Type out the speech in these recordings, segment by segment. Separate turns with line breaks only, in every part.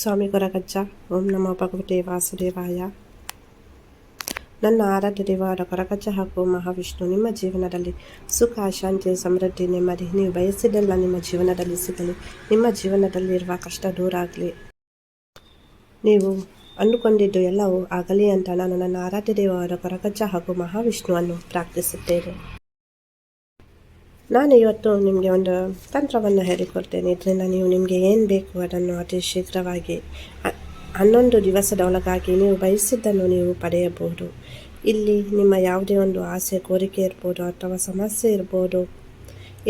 ಸ್ವಾಮಿ ಕೊರಗಜ್ಜ ಓಂ ನಮ ಭಗವತೆ ವಾಸುದೇವಾಯ. ನನ್ನ ಆರಾಧ್ಯ ದೇವರ ಕೊರಗಜ್ಜ ಹಾಗೂ ಮಹಾವಿಷ್ಣು, ನಿಮ್ಮ ಜೀವನದಲ್ಲಿ ಸುಖ, ಶಾಂತಿ, ಸಮೃದ್ಧಿ, ನೆಮ್ಮದಿ, ನೀವು ಬಯಸಿದ್ದೆಲ್ಲ ನಿಮ್ಮ ಜೀವನದಲ್ಲಿ ಸಿಗಲಿ. ನಿಮ್ಮ ಜೀವನದಲ್ಲಿರುವ ಕಷ್ಟ ದೂರ ಆಗಲಿ. ನೀವು ಅಂದುಕೊಂಡಿದ್ದು ಎಲ್ಲವೂ ಆಗಲಿ ಅಂತ ನಾನು ನನ್ನ ಆರಾಧ್ಯ ದೇವರ ಕೊರಗಜ್ಜ ಹಾಗೂ ಮಹಾವಿಷ್ಣುವನ್ನು ಪ್ರಾರ್ಥಿಸುತ್ತೇನೆ. ನಾನು ಇವತ್ತು ನಿಮಗೆ ಒಂದು ತಂತ್ರವನ್ನು ಹೇಳಿಕೊಡ್ತೇನೆ. ಇದರಿಂದ ನೀವು ನಿಮಗೆ ಏನು ಬೇಕು ಅದನ್ನು ಅತಿ ಶೀಘ್ರವಾಗಿ ಹನ್ನೊಂದು ದಿವಸದ ಒಳಗಾಗಿ ನೀವು ಬಯಸಿದ್ದನ್ನು ನೀವು ಪಡೆಯಬಹುದು. ಇಲ್ಲಿ ನಿಮ್ಮ ಯಾವುದೇ ಒಂದು ಆಸೆ, ಕೋರಿಕೆ ಇರ್ಬೋದು ಅಥವಾ ಸಮಸ್ಯೆ ಇರ್ಬೋದು,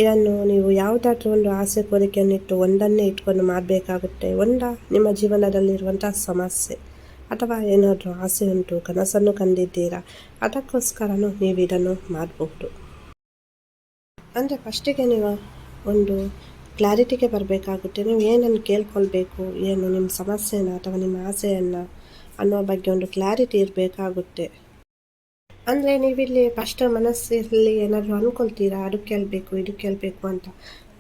ಇದನ್ನು ನೀವು ಯಾವುದಾದ್ರೂ ಒಂದು ಆಸೆ, ಕೋರಿಕೆಯನ್ನು ಇಟ್ಟು ಒಂದನ್ನೇ ಇಟ್ಕೊಂಡು ಮಾಡಬೇಕಾಗುತ್ತೆ. ಒಂದ, ನಿಮ್ಮ ಜೀವನದಲ್ಲಿರುವಂಥ ಸಮಸ್ಯೆ ಅಥವಾ ಏನಾದರೂ ಆಸೆ ಉಂಟು, ಕನಸನ್ನು ಕಂಡಿದ್ದೀರಾ, ಅದಕ್ಕೋಸ್ಕರನೂ ನೀವು ಇದನ್ನು ಮಾಡಬಹುದು. ಅಂದರೆ ಫಸ್ಟಿಗೆ ನೀವು ಒಂದು ಕ್ಲಾರಿಟಿಗೆ ಬರಬೇಕಾಗುತ್ತೆ. ನೀವು ಏನನ್ನು ಕೇಳ್ಕೊಳ್ಬೇಕು, ಏನು ನಿಮ್ಮ ಸಮಸ್ಯೆನ ಅಥವಾ ನಿಮ್ಮ ಆಸೆಯನ್ನು ಅನ್ನೋ ಬಗ್ಗೆ ಒಂದು ಕ್ಲಾರಿಟಿ ಇರಬೇಕಾಗುತ್ತೆ. ಅಂದರೆ ನೀವಿಲ್ಲಿ ಫಸ್ಟ್ ಮನಸ್ಸಲ್ಲಿ ಏನಾದರೂ ಅಂದ್ಕೊಳ್ತೀರಾ ಅದು ಕೇಳಬೇಕು, ಇದು ಕೇಳಬೇಕು ಅಂತ.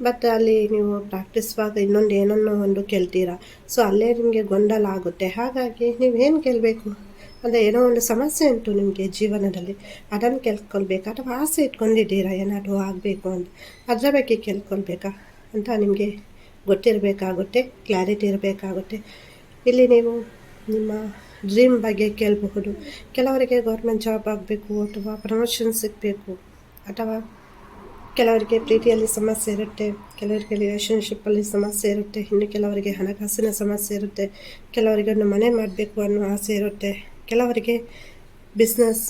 ಬಟ್ ಅಲ್ಲಿ ನೀವು ಪ್ರಾಕ್ಟೀಸ್ವಾಗ ಇನ್ನೊಂದು ಏನನ್ನೋ ಒಂದು ಕೇಳ್ತೀರಾ. ಸೊ ಅಲ್ಲೇ ನಿಮಗೆ ಗೊಂದಲ ಆಗುತ್ತೆ. ಹಾಗಾಗಿ ನೀವು ಏನು ಕೇಳಬೇಕು? ಅಂದರೆ ಏನೋ ಒಂದು ಸಮಸ್ಯೆ ಉಂಟು ನಿಮಗೆ ಜೀವನದಲ್ಲಿ. ಅದನ್ನು ಕೇಳ್ಕೊಳ್ಬೇಕಾ? ಅಥವಾ ಆಸೆ ಇಟ್ಕೊಂಡಿದ್ದೀರಾ? ಏನಾದರೂ ಆಗಬೇಕು ಅಂತ. ಅದರ ಬಗ್ಗೆ ಕೇಳ್ಕೊಳ್ಬೇಕಾ? ಅಂತ ನಿಮಗೆ ಗೊತ್ತಿರಬೇಕಾಗುತ್ತೆ, ಕ್ಲಾರಿಟಿ ಇರಬೇಕಾಗುತ್ತೆ. ಇಲ್ಲಿ ನೀವು ನಿಮ್ಮ ಡ್ರೀಮ್ ಬಗ್ಗೆ ಕೇಳಬಹುದು. ಕೆಲವರಿಗೆ ಗೌರ್ಮೆಂಟ್ ಜಾಬ್ ಆಗಬೇಕು, ಅಥವಾ ಪ್ರಮೋಷನ್ ಸಿಗಬೇಕು, ಅಥವಾ ಕೆಲವರಿಗೆ ಪ್ರೀತಿಯಲ್ಲಿ ಸಮಸ್ಯೆ ಇರುತ್ತೆ, ಕೆಲವರಿಗೆ ರಿಲೇಷನ್ಶಿಪ್ಪಲ್ಲಿ ಸಮಸ್ಯೆ ಇರುತ್ತೆ, ಇನ್ನು ಕೆಲವರಿಗೆ ಹಣಕಾಸಿನ ಸಮಸ್ಯೆ ಇರುತ್ತೆ, ಕೆಲವರಿಗೆ ಒಂದು ಮನೆ ಮಾಡಬೇಕು ಅನ್ನೋ ಆಸೆ ಇರುತ್ತೆ. ಕೆಲವರಿಗೆ ಬಿಸ್ನೆಸ್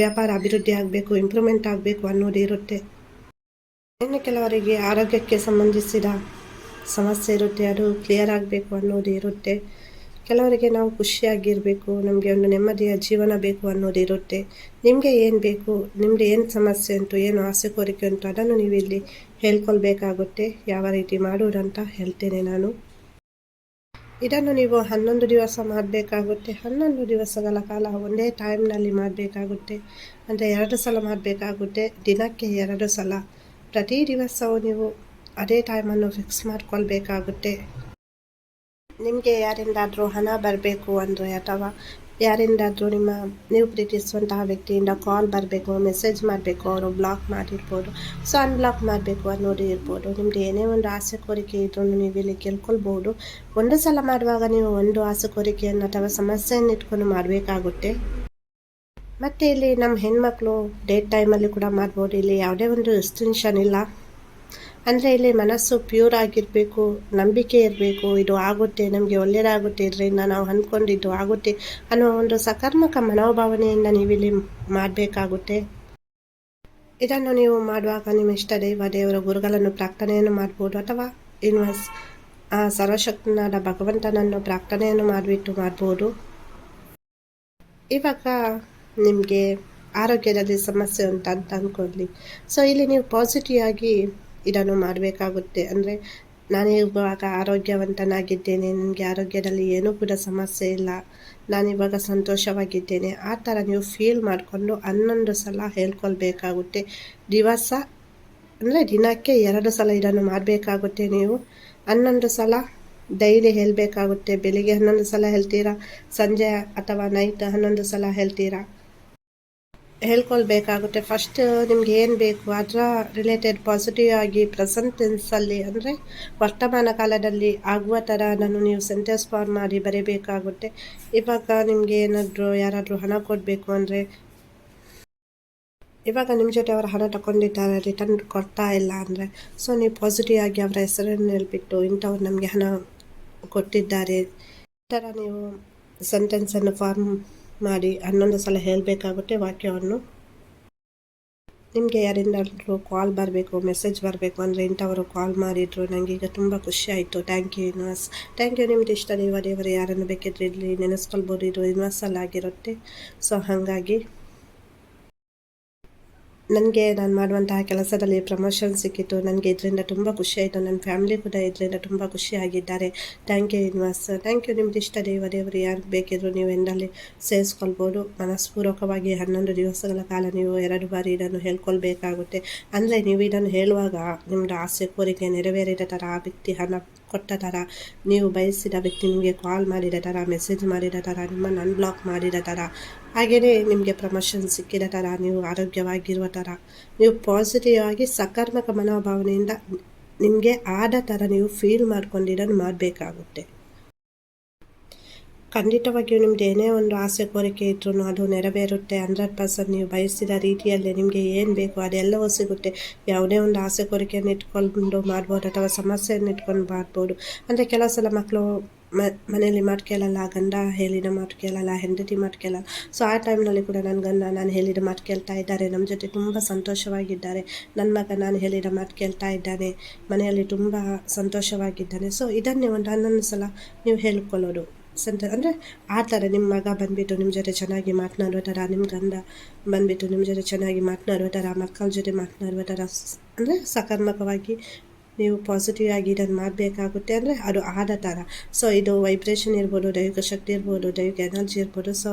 ವ್ಯಾಪಾರ ಅಭಿವೃದ್ಧಿ ಆಗಬೇಕು ಇಂಪ್ರೂವ್ಮೆಂಟ್ ಆಗಬೇಕು ಅನ್ನೋದು ಇರುತ್ತೆ. ಇನ್ನು ಕೆಲವರಿಗೆ ಆರೋಗ್ಯಕ್ಕೆ ಸಂಬಂಧಿಸಿದ ಸಮಸ್ಯೆ ಇರುತ್ತೆ, ಅದು ಕ್ಲಿಯರ್ ಆಗಬೇಕು ಅನ್ನೋದು ಇರುತ್ತೆ. ಕೆಲವರಿಗೆ ನಾವು ಖುಷಿಯಾಗಿರಬೇಕು, ನಮಗೆ ಒಂದು ನೆಮ್ಮದಿಯ ಜೀವನ ಬೇಕು ಅನ್ನೋದು ಇರುತ್ತೆ. ನಿಮಗೆ ಏನು ಬೇಕು ನಿಮ್ಮದು ಏನು ಸಮಸ್ಯೆ ಉಂಟು, ಏನು ಆಸೆ ಕೋರಿಕೆ ಉಂಟು, ಅದನ್ನು ನೀವು ಇಲ್ಲಿ ಹೇಳ್ಕೊಳ್ಬೇಕಾಗುತ್ತೆ. ಯಾವ ರೀತಿ ಮಾಡುವುದಂತ ಹೇಳ್ತೇನೆ ನಾನು. ಇದನ್ನು ನೀವು ಹನ್ನೊಂದು ದಿವಸ ಮಾಡಬೇಕಾಗುತ್ತೆ. ಹನ್ನೊಂದು ದಿವಸಗಳ ಕಾಲ ಒಂದೇ ಟೈಮ್ನಲ್ಲಿ ಮಾಡಬೇಕಾಗುತ್ತೆ. ಅಂದರೆ ಎರಡು ಸಲ ಮಾಡಬೇಕಾಗುತ್ತೆ. ದಿನಕ್ಕೆ ಎರಡು ಸಲ. ಪ್ರತಿ ದಿವಸವೂ ನೀವು ಅದೇ ಟೈಮನ್ನು ಫಿಕ್ಸ್ ಮಾಡಿಕೊಳ್ಬೇಕಾಗುತ್ತೆ. ನಿಮಗೆ ಯಾರಿಂದಾದರೂ ಹಣ ಬರಬೇಕು ಅಂದರೆ ಅಥವಾ ಯಾರಿಂದಾದರೂ ನಿಮ್ಮ ನೀವು ಪ್ರೀತಿಸುವಂತಹ ವ್ಯಕ್ತಿಯಿಂದ ಕಾಲ್ ಬರಬೇಕು ಮೆಸೇಜ್ ಮಾಡಬೇಕು, ಅವರು ಬ್ಲಾಕ್ ಮಾಡಿರ್ಬೋದು ಸೊ ಅನ್ಬ್ಲಾಕ್ ಮಾಡಬೇಕು ಅನ್ನೋದು ಇರ್ಬೋದು. ನಿಮ್ಮದು ಏನೇ ಒಂದು ಆಸೆ, ಕೋರಿಕೆ ಇದ್ರೂ ನೀವು ಇಲ್ಲಿ ಕೇಳ್ಕೊಳ್ಬೋದು. ಒಂದು ಸಲ ಮಾಡುವಾಗ ನೀವು ಒಂದು ಆಸೆ, ಕೋರಿಕೆಯನ್ನು ಅಥವಾ ಸಮಸ್ಯೆಯನ್ನು ಇಟ್ಕೊಂಡು ಮಾಡಬೇಕಾಗುತ್ತೆ. ಮತ್ತು ಇಲ್ಲಿ ನಮ್ಮ ಹೆಣ್ಮಕ್ಳು ಡೇಟ್ ಟೈಮಲ್ಲಿ ಕೂಡ ಮಾಡ್ಬೋದು. ಇಲ್ಲಿ ಯಾವುದೇ ಒಂದು ರೆಸ್ಟ್ರಿಕ್ಷನ್ ಇಲ್ಲ. ಅಂದರೆ ಇಲ್ಲಿ ಮನಸ್ಸು ಪ್ಯೂರ್ ಆಗಿರಬೇಕು, ನಂಬಿಕೆ ಇರಬೇಕು, ಇದು ಆಗುತ್ತೆ, ನಮಗೆ ಒಳ್ಳೆಯದಾಗುತ್ತೆ ಇದರಿಂದ ನಾವು ಅಂದ್ಕೊಂಡಿದ್ದು ಆಗುತ್ತೆ ಅನ್ನೋ ಒಂದು ಸಕಾರಾತ್ಮಕ ಮನೋಭಾವನೆಯಿಂದ ನೀವು ಇಲ್ಲಿ ಮಾಡಬೇಕಾಗುತ್ತೆ. ಇದನ್ನು ನೀವು ಮಾಡುವಾಗ ನಿಮ್ಮ ಇಷ್ಟ ದೈವ ದೇವರ ಗುರುಗಳನ್ನು ಪ್ರಾರ್ಥನೆಯನ್ನು ಮಾಡ್ಬೋದು ಅಥವಾ ಆ ಸರ್ವಶಕ್ತನಾದ ಭಗವಂತನನ್ನು ಪ್ರಾರ್ಥನೆಯನ್ನು ಮಾಡಿಬಿಟ್ಟು ಮಾಡ್ಬೋದು. ಇವಾಗ ನಿಮಗೆ ಆರೋಗ್ಯದಲ್ಲಿ ಸಮಸ್ಯೆ ಉಂಟು ಅಂತ ಅಂದ್ಕೊಳ್ಳಿ. ಸೊ ಇಲ್ಲಿ ನೀವು ಪಾಸಿಟಿವ್ ಆಗಿ ಇದನ್ನು ಮಾಡಬೇಕಾಗುತ್ತೆ. ಅಂದರೆ ನಾನು ಇವಾಗ ಆರೋಗ್ಯವಂತನಾಗಿದ್ದೇನೆ ನನಗೆ ಆರೋಗ್ಯದಲ್ಲಿ ಏನೂ ಕೂಡ ಸಮಸ್ಯೆ ಇಲ್ಲ. ನಾನಿವಾಗ ಸಂತೋಷವಾಗಿದ್ದೇನೆ. ಆ ಥರ ನೀವು ಫೀಲ್ ಮಾಡಿಕೊಂಡು ಹನ್ನೊಂದು ಸಲ ಹೇಳ್ಕೊಳ್ಬೇಕಾಗುತ್ತೆ. ದಿವಸ, ಅಂದರೆ ದಿನಕ್ಕೆ ಎರಡು ಸಲ ಇದನ್ನು ಮಾಡಬೇಕಾಗುತ್ತೆ ನೀವು. ಹನ್ನೊಂದು ಸಲ ಡೈಲಿ ಹೇಳಬೇಕಾಗುತ್ತೆ. ಬೆಳಿಗ್ಗೆ ಹನ್ನೊಂದು ಸಲ ಹೇಳ್ತೀರಾ? ಸಂಜೆ ಅಥವಾ ನೈಟ್ ಹನ್ನೊಂದು ಸಲ ಹೇಳ್ತೀರಾ? ಹೇಳ್ಕೊಳ್ಬೇಕಾಗುತ್ತೆ. ಫಸ್ಟ್ ನಿಮ್ಗೆ ಏನು ಬೇಕು? ಅದರ ರಿಲೇಟೆಡ್ ಪಾಸಿಟಿವ್ ಆಗಿ ಪ್ರೆಸೆಂಟ್ ಟೆನ್ಸಲ್ಲಿ ಅಂದರೆ ವರ್ತಮಾನ ಕಾಲದಲ್ಲಿ ಆಗುವ ಥರ ನಾನು ನೀವು ಸೆಂಟೆನ್ಸ್ ಫಾರ್ಮ್ ಮಾಡಿ ಬರೀಬೇಕಾಗುತ್ತೆ. ಇವಾಗ ನಿಮಗೆ ಏನಾದರೂ, ಯಾರಾದರೂ ಹಣ ಕೊಡಬೇಕು ಅಂದರೆ, ಇವಾಗ ನಿಮ್ಮ ಜೊತೆ ಅವರು ಹಣ ತಗೊಂಡಿದ್ದಾರೆ ರಿಟರ್ನ್ ಕೊಡ್ತಾ ಇಲ್ಲ ಅಂದರೆ ಸೊ ನೀವು ಪಾಸಿಟಿವ್ ಆಗಿ ಅವರ ಹೆಸರನ್ನು ಹೇಳ್ಬಿಟ್ಟು ಇಂಥವ್ರು ನಮಗೆ ಹಣ ಕೊಟ್ಟಿದ್ದಾರೆ. ಈ ಥರ ನೀವು ಸೆಂಟೆನ್ಸನ್ನು ಫಾರ್ಮ್ ಮಾಡಿ ಹನ್ನೊಂದು ಸಲ ಹೇಳಬೇಕಾಗುತ್ತೆ ವಾಕ್ಯವನ್ನು. ನಿಮಗೆ ಯಾರಿಂದಾದರೂ ಕಾಲ್ ಬರಬೇಕು ಮೆಸೇಜ್ ಬರಬೇಕು ಅಂದರೆ ಇಂಥವರು ಕಾಲ್ ಮಾಡಿದರು ಈಗ ತುಂಬ ಖುಷಿ ಆಯಿತು. Thank you universe thank you ನಿಮ್ದು ಇಷ್ಟ, ದೇವ ದೇವರು, ಯಾರನ್ನು ಬೇಕಿದ್ರೆ ಇಲ್ಲಿ ನೆನೆಸ್ಕೊಳ್ಬೋದು. ಇದು ಯೂನಿವರ್ಸಲ್ ಆಗಿರುತ್ತೆ ಸೊ ಹಾಗಾಗಿ ನನಗೆ ನಾನು ಮಾಡುವಂತಹ ಕೆಲಸದಲ್ಲಿ ಪ್ರಮೋಷನ್ ಸಿಕ್ಕಿತ್ತು ನನಗೆ ಇದರಿಂದ ತುಂಬ ಖುಷಿಯಾಯಿತು. ನನ್ನ ಫ್ಯಾಮಿಲಿ ಕೂಡ ಇದರಿಂದ ತುಂಬ ಖುಷಿಯಾಗಿದ್ದಾರೆ. Thank you universe thank you ನಿಮ್ದು ಇಷ್ಟ ದೇವ ದೇವರು ಯಾರು ಬೇಕಿದ್ರು ನೀವು ಎಂದಲ್ಲಿ ಸೇರಿಸ್ಕೊಳ್ಬೋದು. ಮನಸ್ಪೂರ್ವಕವಾಗಿ ಹನ್ನೊಂದು ದಿವಸಗಳ ಕಾಲ ನೀವು ಎರಡು ಬಾರಿ ಇದನ್ನು ಹೇಳ್ಕೊಳ್ಬೇಕಾಗುತ್ತೆ. ಅಂದರೆ ನೀವು ಇದನ್ನು ಹೇಳುವಾಗ ನಿಮ್ಮದು ಆಸೆ, ಕೋರಿಕೆ ನೆರವೇರಿದ ಥರ ಆ ವ್ಯಕ್ತಿ ಹಣ ಕೊಟ್ಟ ಥರ ನೀವು ಬಯಸಿದ ವ್ಯಕ್ತಿ ನಿಮಗೆ ಕಾಲ್ ಮಾಡಿದ ಥರ ಮೆಸೇಜ್ ಮಾಡಿದ ಥರ ನಿಮ್ಮನ್ನು ಅನ್ಬ್ಲಾಕ್ ಮಾಡಿದ ಥರ ಹಾಗೆಯೇ ನಿಮಗೆ ಪ್ರಮೋಷನ್ ಸಿಕ್ಕಿದ ಥರ ನೀವು ಆರೋಗ್ಯವಾಗಿರುವ ಥರ ನೀವು ಪಾಸಿಟಿವ್ ಆಗಿ ಸಕಾರಾತ್ಮಕ ಮನೋಭಾವನೆಯಿಂದ ನಿಮಗೆ ಆದ ಥರ ನೀವು ಫೀಲ್ ಮಾಡ್ಕೊಂಡಿರೋದು ಮಾಡಬೇಕಾಗುತ್ತೆ. ಖಂಡಿತವಾಗಿಯೂ ನಿಮ್ದು ಏನೇ ಒಂದು ಆಸೆ, ಕೋರಿಕೆ ಇದ್ರೂ ಅದು ನೆರವೇರುತ್ತೆ. ಹಂಡ್ರೆಡ್ ಪರ್ಸೆಂಟ್ ನೀವು ಬಯಸಿದ ರೀತಿಯಲ್ಲಿ ನಿಮಗೆ ಏನು ಬೇಕು ಅದೆಲ್ಲವೂ ಸಿಗುತ್ತೆ. ಯಾವುದೇ ಒಂದು ಆಸೆ, ಕೋರಿಕೆಯನ್ನು ಇಟ್ಕೊಂಡು ಮಾಡ್ಬೋದು ಅಥವಾ ಸಮಸ್ಯೆಯನ್ನು ಇಟ್ಕೊಂಡು ಮಾಡ್ಬೋದು. ಅಂದರೆ ಕೆಲವು ಸಲ ಮಕ್ಕಳು ಮನೆಯಲ್ಲಿ ಮಾತು ಕೇಳಲ್ಲ, ಗಂಡ ಹೇಳಿದ ಮಾತು ಕೇಳಲ್ಲ, ಹೆಂಡತಿ ಮಾತು ಕೇಳಲ್ಲ. ಸೊ ಆ ಟೈಮ್ನಲ್ಲಿ ಕೂಡ ನನ್ನ ಗಂಡ ನಾನು ಹೇಳಿದ ಮಾತು ಕೇಳ್ತಾ ಇದ್ದಾರೆ. ನಮ್ಮ ಜೊತೆ ತುಂಬ ಸಂತೋಷವಾಗಿದ್ದಾರೆ. ನನ್ನ ಮಗ ನಾನು ಹೇಳಿದ ಮಾತು ಕೇಳ್ತಾ ಇದ್ದಾನೆ. ಮನೆಯಲ್ಲಿ ತುಂಬ ಸಂತೋಷವಾಗಿದ್ದಾನೆ. ಸೊ ಇದನ್ನೇ ಒಂದು ಹನ್ನೊಂದು ಸಲ ನೀವು ಹೇಳ್ಕೊಳ್ಳೋದು. ಸಂತ ಅಂದರೆ ಆ ಥರ ನಿಮ್ಮ ಮಗ ಬಂದುಬಿಟ್ಟು ನಿಮ್ಮ ಜೊತೆ ಚೆನ್ನಾಗಿ ಮಾತನಾಡುವ ಥರ, ನಿಮ್ಮ ಗಂಡ ಬಂದುಬಿಟ್ಟು ನಿಮ್ಮ ಜೊತೆ ಚೆನ್ನಾಗಿ ಮಾತನಾಡುವ ಥರ, ಮಕ್ಕಳ ಜೊತೆ ಮಾತನಾಡುವ ಥರ ಅಂದರೆ ಸಕಾರಾತ್ಮಕವಾಗಿ ನೀವು ಪಾಸಿಟಿವ್ ಆಗಿ ಇದನ್ನು ಮಾಡಬೇಕಾಗುತ್ತೆ ಅಂದರೆ ಅದು ಆದ ಥರ. ಸೊ ಇದು ವೈಬ್ರೇಷನ್ ಇರ್ಬೋದು ದೈವಿಕ ಶಕ್ತಿ ಇರ್ಬೋದು ದೈವಿಕ ಎನರ್ಜಿ ಇರ್ಬೋದು. ಸೊ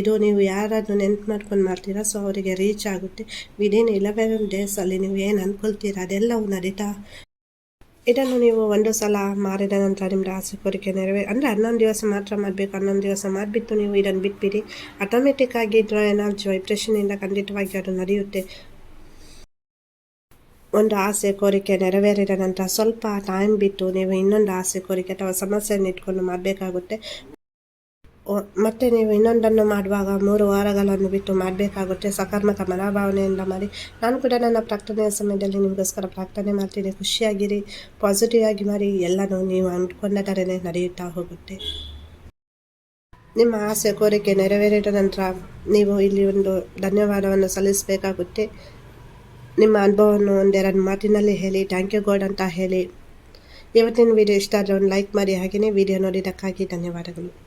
ಇದು ನೀವು ಯಾರಾದರೂ ನೆನ್ಪು ಮಾಡ್ಕೊಂಡು ಮಾಡ್ತೀರಾ? ಸೊ ಅವರಿಗೆ ರೀಚ್ ಆಗುತ್ತೆ. ವಿದಿನ್ ಇಲೆವೆನ್ ಡೇಸಲ್ಲಿ ನೀವು ಏನು ಅಂದ್ಕೊಳ್ತೀರಾ ಅದೆಲ್ಲವೂ ನಡೀತಾ ಇದನ್ನು ನೀವು ಒಂದು ಸಲ ಮಾರಿದ ನಂತರ ನಿಮ್ಮ ಆಸೆ ಕೋರಿಕೆ ನೆರವೇ, ಅಂದರೆ ಹನ್ನೊಂದು ದಿವಸ ಮಾತ್ರ ಮಾಡಬೇಕು, ಹನ್ನೊಂದು ದಿವಸ ಮಾಡಿಬಿಟ್ಟು ನೀವು ಇದನ್ನು ಬಿಟ್ಬಿಡಿ. ಆಟೋಮೆಟಿಕ್ ಆಗಿ ಇದ್ರ ಎನರ್ಜಿ ವೈಬ್ರೇಷನಿಂದ ಖಂಡಿತವಾಗಿ ಅದು ನಡೆಯುತ್ತೆ. ಒಂದು ಆಸೆ ಕೋರಿಕೆ ನೆರವೇರಿದ ನಂತರ ಸ್ವಲ್ಪ ಟೈಮ್ ಬಿಟ್ಟು ನೀವು ಇನ್ನೊಂದು ಆಸೆ ಕೋರಿಕೆ ಅಥವಾ ಸಮಸ್ಯೆಯನ್ನು ಇಟ್ಕೊಂಡು ಮಾಡಬೇಕಾಗುತ್ತೆ. ಮತ್ತೆ ನೀವು ಇನ್ನೊಂದನ್ನು ಮಾಡುವಾಗ ಮೂರು ವಾರಗಳನ್ನು ಬಿಟ್ಟು ಮಾಡಬೇಕಾಗುತ್ತೆ. ಸಕಾರಾತ್ಮಕ ಮನೋಭಾವನೆಯಿಂದ ಮಾಡಿ. ನಾನು ಕೂಡ ನನ್ನ ಪ್ರಾರ್ಥನೆಯ ಸಮಯದಲ್ಲಿ ನಿಮಗೋಸ್ಕರ ಪ್ರಾರ್ಥನೆ ಮಾಡ್ತೀನಿ ಖುಷಿಯಾಗಿರಿ ಪಾಸಿಟಿವ್ ಆಗಿ ಮಾಡಿ. ಎಲ್ಲನೂ ನೀವು ಅಂದ್ಕೊಂಡ ಥರನೇ ನಡೆಯುತ್ತಾ ಹೋಗುತ್ತೆ. ನಿಮ್ಮ ಆಸೆ, ಕೋರಿಕೆ ನೆರವೇರಿದ ನಂತರ ನೀವು ಇಲ್ಲಿ ಒಂದು ಧನ್ಯವಾದವನ್ನು ಸಲ್ಲಿಸಬೇಕಾಗುತ್ತೆ. ನಿಮ್ಮ ಅನುಭವವನ್ನು ಒಂದೆರಡು ಮಾತಿನಲ್ಲಿ ಹೇಳಿ. ಥ್ಯಾಂಕ್ ಯು ಗಾಡ್ ಅಂತ ಹೇಳಿ. ಇವತ್ತಿನ ವಿಡಿಯೋ ಇಷ್ಟ ಆದರೆ ಒಂದು ಲೈಕ್ ಮಾಡಿ. ಹಾಗೆಯೇ ವಿಡಿಯೋ ನೋಡಿದ್ದಕ್ಕಾಗಿ ಧನ್ಯವಾದಗಳು.